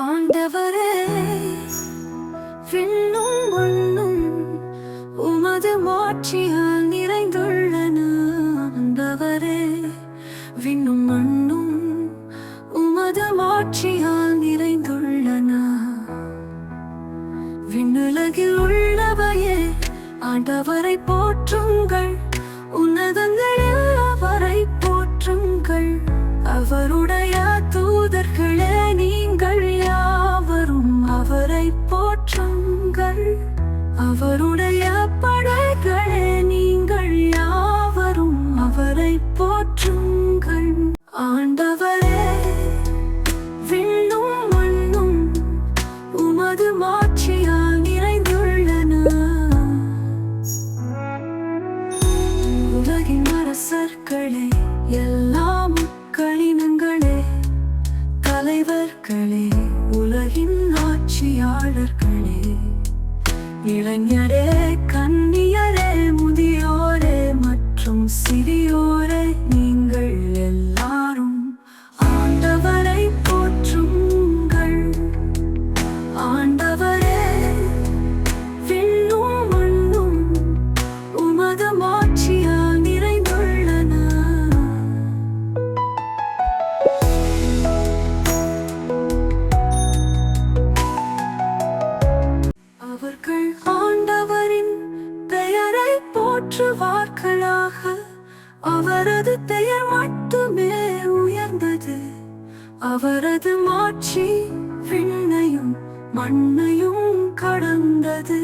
ஆண்டவரே விண்ணும் மண்ணும் உமது மாட்சியால் நிறைந்துள்ளன ஆண்டவரே. விண்ணும் மண்ணும் உமது மாட்சியால் நிறைந்துள்ளன. விண்ணுலகில் உள்ளவையே ஆண்டவரை போற்றுங்கள். உன்னதங்கள் அவருடைய படைகளே நீங்கள் யாவரும் அவரை போற்றுங்கள். ஆண்டவரே விண்ணும் மண்ணும் உமது மாட்சியால் நிறைந்துள்ளன. உலகின் அரசர்களே எல்லாம் ഇളഞ്ഞരേക്ക போற்றுவார்களாக அவரது பெயர் மட்டுமே உயர்ந்தது. அவரது மாட்சி விண்ணையும் மண்ணையும் கடந்தது.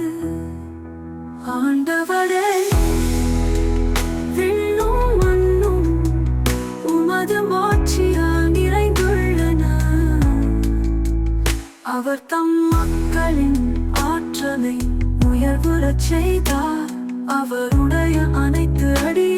ஆண்டவரே விண்ணும் மண்ணும் உமது மாட்சியால் நிறைந்துள்ளன. அவர் தம் மக்களின் ஆற்றலை உயர்வுறச் செய்தார். அவருடைய அனைத்து அடியாரும்